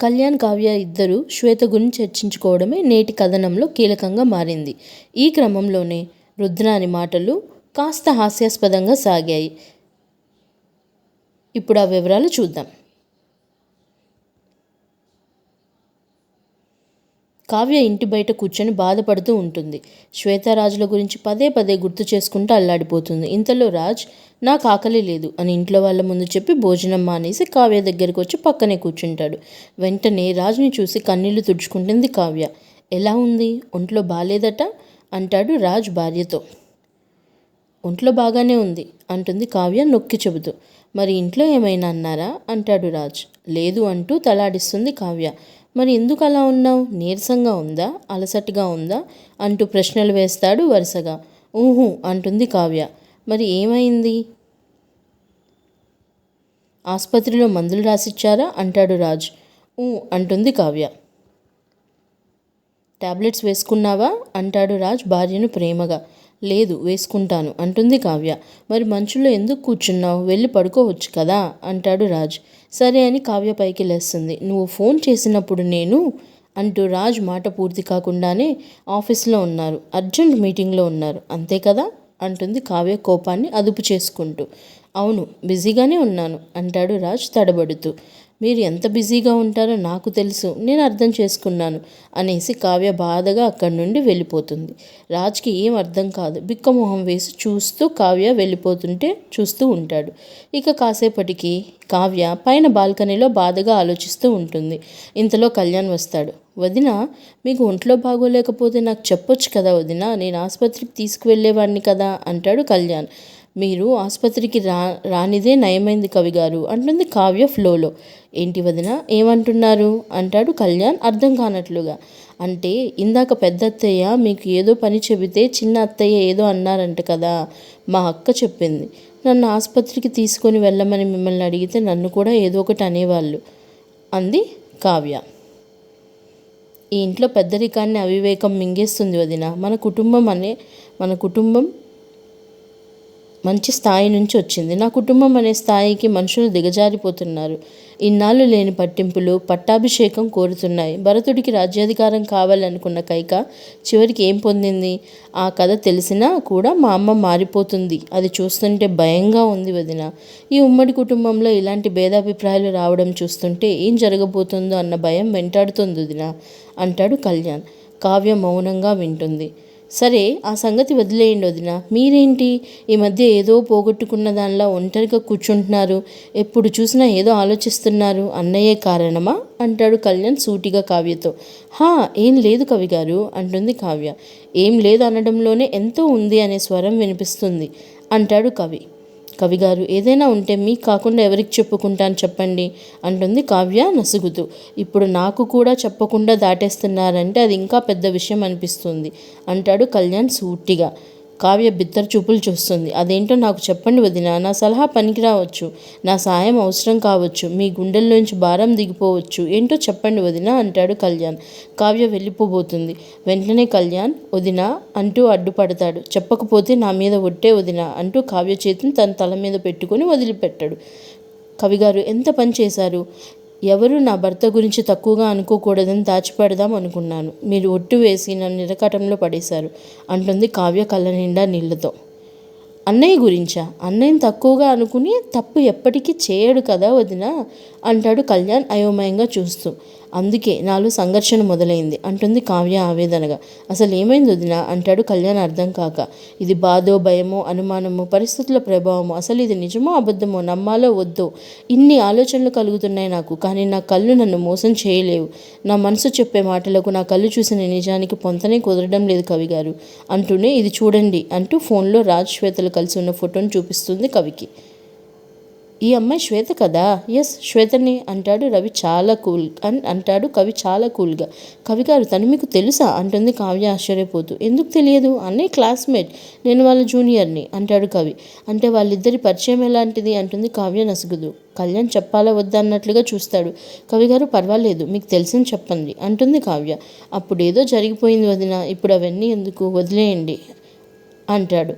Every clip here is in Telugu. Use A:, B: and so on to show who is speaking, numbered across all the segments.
A: కళ్యాణ్ కావ్య ఇద్దరు శ్వేత గురించి చర్చించుకోవడమే నేటి కథనంలో కీలకంగా మారింది. ఈ క్రమంలోనే రుద్రాని మాటలు కాస్త హాస్యాస్పదంగా సాగాయి. ఇప్పుడు ఆ వివరాలు చూద్దాం. కావ్య ఇంటి బయట కూర్చొని బాధపడుతూ ఉంటుంది. శ్వేతారాజుల గురించి పదే పదే గుర్తు చేసుకుంటూ అల్లాడిపోతుంది. ఇంతలో రాజ్ నాకు ఆకలి లేదు అని ఇంట్లో వాళ్ళ ముందు చెప్పి భోజనం మానేసి కావ్య దగ్గరికి వచ్చి పక్కనే కూర్చుంటాడు. వెంటనే రాజుని చూసి కన్నీళ్ళు తుడుచుకుంటుంది కావ్య. ఎలా ఉంది? ఒంట్లో బాగాలేదట అంటాడు రాజ్ భార్యతో. ఒంట్లో బాగానే ఉంది అంటుంది కావ్య నొక్కి చెబుతూ. మరి ఇంట్లో ఏమైనా అన్నారా? అంటాడు రాజ్. లేదు అంటూ తలాడిస్తుంది కావ్య. మరి ఎందుకు అలా ఉన్నావు? నీరసంగా ఉందా? అలసటగా ఉందా? అంటూ ప్రశ్నలు వేస్తాడు వరుసగా. ఊహు అంటుంది కావ్య. మరి ఏమైంది? ఆసుపత్రిలో మందులు రాసిచ్చారా? అంటాడు రాజ్. ఊ అంటుంది కావ్య. టాబ్లెట్స్ వేసుకున్నావా? అంటాడు రాజ్ భార్యను ప్రేమగా. లేదు వేసుకుంటాను అంటుంది కావ్య. మరి మంచులో ఎందుకు కూర్చున్నావు? వెళ్ళి పడుకోవచ్చు కదా? అంటాడు రాజ్. సరే అని కావ్య పైకి లేస్తుంది. నువ్వు ఫోన్ చేసినప్పుడు నేను? అంటూ రాజ్ మాట పూర్తి కాకుండానే ఆఫీస్లో ఉన్నారు. అర్జెంట్ మీటింగ్లో ఉన్నారు. అంతే కదా? అంటుంది కావ్య కోపాన్ని అదుపు చేసుకుంటూ. అవును బిజీగానే ఉన్నాను అంటాడు రాజ్ తడబడుతూ. మీరు ఎంత బిజీగా ఉంటారో నాకు తెలుసు నేను అర్థం చేసుకున్నాను అనేసి కావ్య బాధగా అక్కడి నుండి వెళ్ళిపోతుంది. రాజ్కి ఏం అర్థం కాదు. బిక్కమొహం వేసి చూస్తూ కావ్య వెళ్ళిపోతుంటే చూస్తూ ఉంటాడు. ఇక కాసేపటికి కావ్య పైన బాల్కనీలో బాధగా ఆలోచిస్తూ ఉంటుంది. ఇంతలో కళ్యాణ్ వస్తాడు. వదిన మీకు ఒంట్లో బాగోలేకపోతే నాకు చెప్పొచ్చు కదా వదిన నేను ఆసుపత్రికి తీసుకువెళ్ళేవాడిని కదా అంటాడు కళ్యాణ్. మీరు ఆసుపత్రికి రా రానిదే నయమైంది కవి గారు అంటుంది కావ్య ఫ్లోలో. ఏంటి వదిన ఏమంటున్నారు? అంటాడు కళ్యాణ్ అర్థం కానట్లుగా. అంటే ఇందాక పెద్ద అత్తయ్య మీకు ఏదో పని చెబితే చిన్న అత్తయ్య ఏదో అన్నారంట కదా మా అక్క చెప్పింది. నన్ను ఆసుపత్రికి తీసుకొని వెళ్ళమని మిమ్మల్ని అడిగితే నన్ను కూడా ఏదో ఒకటి అనేవాళ్ళు అంది కావ్య. ఈ ఇంట్లో పెద్దరికాన్ని అవివేకం మింగేస్తుంది వదిన. మన కుటుంబం అనే మన కుటుంబం మంచి స్థాయి నుంచి వచ్చింది. నా కుటుంబం అనే స్థాయికి మనుషులు దిగజారిపోతున్నారు. ఇన్నాళ్ళు లేని పట్టింపులు పట్టాభిషేకం కోరుతున్నాయి. భరతుడికి రాజ్యాధికారం కావాలనుకున్న కైక చివరికి ఏం పొందింది? ఆ కథ తెలిసినా కూడా మా అమ్మ మారిపోతుంది. అది చూస్తుంటే భయంగా ఉంది వదిన. ఈ ఉమ్మడి కుటుంబంలో ఇలాంటి భేదాభిప్రాయాలు రావడం చూస్తుంటే ఏం జరగబోతుందో అన్న భయం వెంటాడుతుంది వదిన అంటాడు కళ్యాణ్. కావ్య మౌనంగా వింటుంది. సరే ఆ సంగతి వదిలేయండి వదిన. మీరేంటి? ఈ మధ్య ఏదో పోగొట్టుకున్న దానిలా ఒంటరిగా కూర్చుంటున్నారు. ఎప్పుడు చూసినా ఏదో ఆలోచిస్తున్నారు. అన్నయ్యే కారణమా? అంటాడు కళ్యాణ్ సూటిగా కావ్యతో. హా ఏం లేదు కవి గారు అంటుంది కావ్య. ఏం లేదు అనడంలోనే ఎంతో ఉంది అనే స్వరం వినిపిస్తుంది అంటాడు కవి. కవిగారు ఏదైనా ఉంటే మీకు కాకుండా ఎవరికి చెప్పుకుంటాను చెప్పండి అంటుంది కావ్య నసుగుతూ. ఇప్పుడు నాకు కూడా చెప్పకుండా దాటేస్తున్నారంటే అది ఇంకా పెద్ద విషయం అనిపిస్తుంది అంటాడు కళ్యాణ్ సూటిగా. కావ్య బిత్తర చూపులు చూస్తుంది. అదేంటో నాకు చెప్పండి వదిన నా సలహా పనికి రావచ్చు నా సాయం అవసరం కావచ్చు మీ గుండెల్లోంచి భారం దిగిపోవచ్చు. ఏంటో చెప్పండి వదిన అంటాడు కళ్యాణ్. కావ్య వెళ్ళిపోబోతుంది. వెంటనే కళ్యాణ్ వదిన అంటూ అడ్డుపడతాడు. చెప్పకపోతే నా మీద ఒట్టే వదిన అంటూ కావ్య చేతిని తన తల మీద పెట్టుకుని వదిలిపెట్టాడు. కవిగారు ఎంత పని చేశారు? ఎవరు నా భర్త గురించి తక్కువగా అనుకోకూడదని దాచిపెడదాం అనుకున్నాను. మీరు ఒట్టు వేసి నన్ను నిరకటంలో పడేశారు. అంటుంది కావ్య కళ్ళ నిండా నీళ్ళతో. అన్నయ్య గురించా? అన్నయ్యని తక్కువగా అనుకుని తప్పు ఎప్పటికీ చేయడు కదా వదిన? అంటాడు కళ్యాణ్ అయోమయంగా చూస్తూ. అందుకే నాలో సంఘర్షణ మొదలైంది. అంటుంది కావ్య ఆవేదనగా. అసలు ఏమైంది వదిన? అంటాడు కళ్యాణ్ అర్థం కాక. ఇది బాధో భయమో అనుమానమో పరిస్థితుల ప్రభావమో అసలు ఇది నిజమో అబద్ధమో నమ్మాలో వద్దో? ఇన్ని ఆలోచనలు కలుగుతున్నాయి నాకు కానీ నా కళ్ళు నన్ను మోసం చేయలేవు. నా మనసు చెప్పే మాటలకు నా కళ్ళు చూసిన నిజానికి పొంతనే కుదరడం లేదు కవి గారు. అంటూనే ఇది చూడండి అంటూ ఫోన్లో రాజ్ శ్వేతలు కలిసి ఉన్న ఫోటోను చూపిస్తుంది కవికి. ఈ అమ్మాయి శ్వేత కదా? ఎస్ శ్వేతని అంటాడు రవి చాలా కూల్ అని అంటాడు కవి చాలా కూల్గా. కవి గారు తను మీకు తెలుసా? అంటుంది కావ్య ఆశ్చర్యపోతూ. ఎందుకు తెలియదు? అన్నయ్య క్లాస్మేట్. నేను వాళ్ళ జూనియర్ని అంటాడు కవి. అంటే వాళ్ళిద్దరి పరిచయం ఎలాంటిది? అంటుంది కావ్య నసుగుదు కళ్యాణ్ చెప్పాలా వద్దా అన్నట్లుగా చూస్తాడు. కవి గారు పర్వాలేదు మీకు తెలిసింది చెప్పండి అంటుంది కావ్య. అప్పుడేదో జరిగిపోయింది వదిన ఇప్పుడు అవన్నీ ఎందుకు? వదిలేయండి అంటాడు.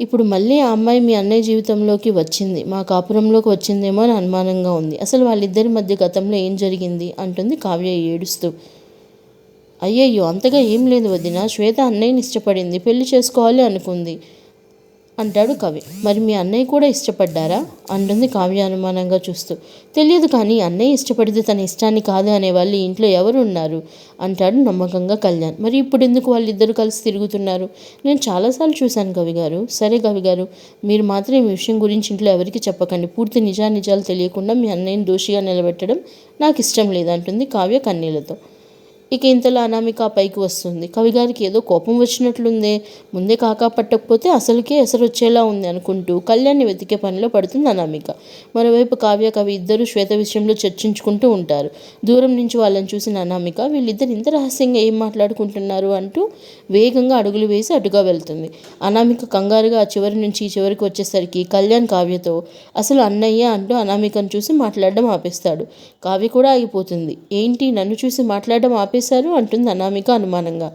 A: ఇప్పుడు మళ్ళీ ఆ అమ్మాయి మీ అన్నయ్య జీవితంలోకి వచ్చింది మా కాపురంలోకి వచ్చిందేమో అని అనుమానంగా ఉంది. అసలు వాళ్ళిద్దరి మధ్య గతంలో ఏం జరిగింది? అంటుంది కావ్య ఏడుస్తూ. అయ్యయ్యో అంతగా ఏం లేదు వదిన శ్వేత అన్నయ్యని ఇష్టపడింది పెళ్ళి చేసుకోవాలి అనుకుంది. అంటాడు కవి. మరి మీ అన్నయ్య కూడా ఇష్టపడ్డారా? అంటుంది కావ్య అనుమానంగా చూస్తూ. తెలియదు కానీ అన్నయ్య ఇష్టపడితే తన ఇష్టాన్ని కాదు అనే వాళ్ళు ఇంట్లో ఎవరు ఉన్నారు అంటాడు నమ్మకంగా కళ్యాణ్. మరి ఇప్పుడు ఎందుకు వాళ్ళిద్దరూ కలిసి తిరుగుతున్నారు? నేను చాలాసార్లు చూశాను కవి గారు. సరే కవి గారు మీరు మాత్రం ఈ విషయం గురించి ఇంట్లో ఎవరికి చెప్పకండి. పూర్తి నిజానిజాలు తెలియకుండా మీ అన్నయ్యని దోషిగా నిలబెట్టడం నాకు ఇష్టం లేదు అంటుంది కావ్య కన్నీళ్ళతో. ఇక ఇంతలో అనామిక పైకి వస్తుంది. కవిగారికి ఏదో కోపం వచ్చినట్లుందే. ముందే కాకా పట్టకపోతే అసలుకే ఎసరు వచ్చేలా ఉంది అనుకుంటూ కళ్యాణ్ని వెతికే పనిలో పడుతుంది అనామిక. మరోవైపు కావ్య కవి ఇద్దరు శ్వేత విషయంలో చర్చించుకుంటూ ఉంటారు. దూరం నుంచి వాళ్ళని చూసిన అనామిక వీళ్ళిద్దరు ఇంత రహస్యంగా ఏం మాట్లాడుకుంటున్నారు అంటూ వేగంగా అడుగులు వేసి అటుగా వెళ్తుంది. అనామిక కంగారుగా ఆ చివరి నుంచి ఈ చివరికి వచ్చేసరికి కళ్యాణ్ కావ్యతో అసలు అన్నయ్య అంటూ అనామికను చూసి మాట్లాడడం ఆపేస్తాడు. కావ్య కూడా ఆగిపోతుంది. ఏంటి? నన్ను చూసి మాట్లాడడం ఆపేశారు అంటుంది అనామిక అనుమానంగా.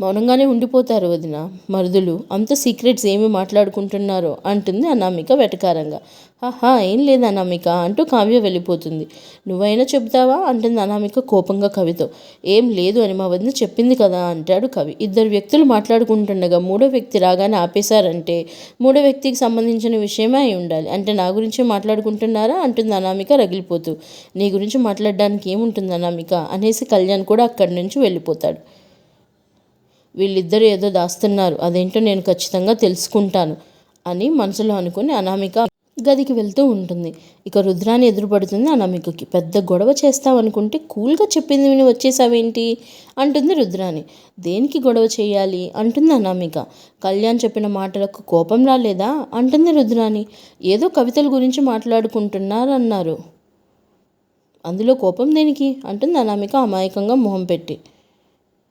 A: మౌనంగానే ఉండిపోతారు వదిన. మరుదులు అంత సీక్రెట్స్ ఏమి మాట్లాడుకుంటున్నారో అంటుంది అనామిక వెటకారంగా. ఆహా ఏం లేదు అనామిక అంటూ కావ్య వెళ్ళిపోతుంది. నువ్వైనా చెబుతావా? అంటుంది అనామిక కోపంగా కవితో. ఏం లేదు అని మా వదిన చెప్పింది కదా అంటాడు కవి. ఇద్దరు వ్యక్తులు మాట్లాడుకుంటుండగా మూడో వ్యక్తి రాగానే ఆపేశారంటే మూడో వ్యక్తికి సంబంధించిన విషయమే అయి ఉండాలి. అంటే నా గురించే మాట్లాడుకుంటున్నారా? అంటుంది అనామిక రగిలిపోతూ. నీ గురించి మాట్లాడడానికి ఏముంటుంది అనామిక? అనేసి కళ్యాణ్ కూడా అక్కడి నుంచి వెళ్ళిపోతాడు. వీళ్ళిద్దరూ ఏదో దాస్తున్నారు. అదేంటో నేను ఖచ్చితంగా తెలుసుకుంటాను అని మనసులో అనుకుని అనామిక గదికి వెళ్తూ ఉంటుంది. ఇక రుద్రాన్ని ఎదురుపడుతుంది. అనామికకి పెద్ద గొడవ చేస్తావనుకుంటే కూల్గా చెప్పింది విని వచ్చేసావేంటి? అంటుంది రుద్రాని దేనికి గొడవ చేయాలి? అంటుంది అనామిక. కళ్యాణ్ చెప్పిన మాటలకు కోపం రాలేదా? అంటుంది రుద్రాని ఏదో కవితల గురించి మాట్లాడుకుంటున్నారన్నారు. అందులో కోపం దేనికి? అంటుంది అనామిక అమాయకంగా మొహం పెట్టి.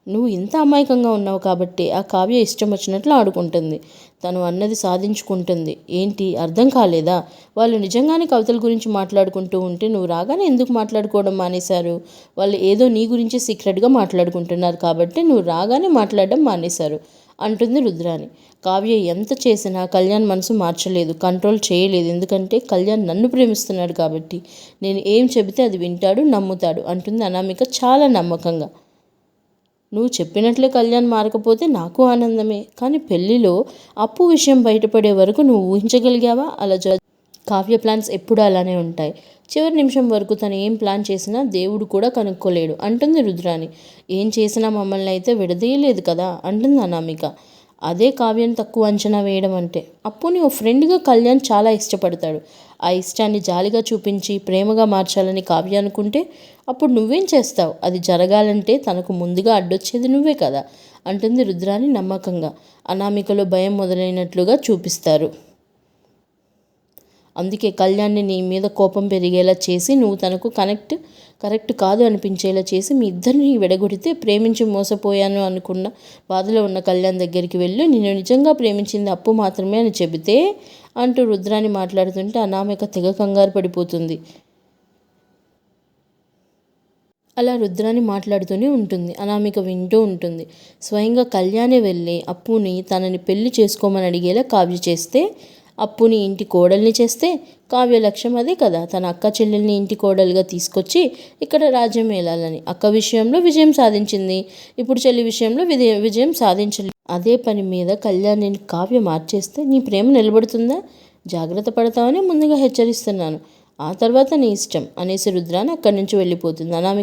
A: నువ్వు ఇంత అమాయకంగా ఉన్నావు కాబట్టి ఆ కావ్య ఇష్టం వచ్చినట్లు ఆడుకుంటుంది. తను అన్నది సాధించుకుంటుంది. ఏంటి? అర్థం కాలేదా? వాళ్ళు నిజంగానే కవితల గురించి మాట్లాడుకుంటూ ఉంటే నువ్వు రాగానే ఎందుకు మాట్లాడుకోవడం మానేశారు? వాళ్ళు ఏదో నీ గురించి సీక్రెట్గా మాట్లాడుకుంటున్నారు కాబట్టి నువ్వు రాగానే మాట్లాడడం మానేశారు అంటుంది రుద్రాని కావ్య ఎంత చేసినా కళ్యాణ్ మనసు మార్చలేదు కంట్రోల్ చేయలేదు. ఎందుకంటే కళ్యాణ్ నన్ను ప్రేమిస్తున్నాడు కాబట్టి. నేను ఏం చెబితే అది వింటాడు నమ్ముతాడు అంటుంది అనామిక చాలా నమ్మకంగా. నువ్వు చెప్పినట్లే కళ్యాణ్ మారకపోతే నాకు ఆనందమే. కానీ పెళ్ళిలో అప్పు విషయం బయటపడే వరకు నువ్వు ఊహించగలిగావా? అలా కావ్య ప్లాన్స్ ఎప్పుడు అలానే ఉంటాయి. చివరి నిమిషం వరకు తను ఏం ప్లాన్ చేసినా దేవుడు కూడా కనుక్కోలేడు. అంటుంది రుద్రాని ఏం చేసినా మమ్మల్ని అయితే విడదీయలేదు కదా? అంటుంది అనామిక. అదే కావ్యం తక్కువ అంచనా వేయడం అంటే. అప్పుని ఓ ఫ్రెండ్గా కళ్యాణ్ చాలా ఇష్టపడతాడు. ఆ ఇష్టాన్ని జాలిగా చూపించి ప్రేమగా మార్చాలని కావ్య అనుకుంటే అప్పుడు నువ్వేం చేస్తావు? అది జరగాలంటే తనకు ముందుగా అడ్డొచ్చేది నువ్వే కదా? అంటుంది రుద్రాని నమ్మకంగా. అనామికలో భయం మొదలైనట్లుగా చూపిస్తారు. అందుకే కళ్యాణ్ని నీ మీద కోపం పెరిగేలా చేసి నువ్వు తనకు కనెక్ట్ కరెక్ట్ కాదు అనిపించేలా చేసి మీ ఇద్దరిని విడగొడితే ప్రేమించి మోసపోయాను అనుకున్న బాధలో ఉన్న కళ్యాణ్ దగ్గరికి వెళ్ళి. నేను నిజంగా ప్రేమించింది అప్పు మాత్రమే అని చెబితే అంటూ రుద్రాన్ని మాట్లాడుతుంటే అనామిక తెగ కంగారు పడిపోతుంది. అలా రుద్రాన్ని మాట్లాడుతూనే ఉంటుంది. అనామిక వింటూ ఉంటుంది. స్వయంగా కళ్యాణే వెళ్ళి అప్పుని తనని పెళ్ళి చేసుకోమని అడిగేలా కావ్య చేస్తే అప్పుని ఇంటి కోడల్ని చేస్తే కావ్య లక్ష్యం అదే కదా. తన అక్క చెల్లెల్ని ఇంటి కోడలుగా తీసుకొచ్చి ఇక్కడ రాజ్యం ఏలాలని అక్క విషయంలో విజయం సాధించింది. ఇప్పుడు చెల్లి విషయంలో విజయ విజయం సాధించలేదు అదే పని మీద కళ్యాణిని కావ్య మార్చేస్తే నీ ప్రేమ నిలబడుతుందా? జాగ్రత్త పడతావని ముందుగా హెచ్చరిస్తున్నాను. ఆ తర్వాత నీ ఇష్టం అనేసి రుద్రాన్ని అక్కడి నుంచి వెళ్ళిపోతుంది. అనామిక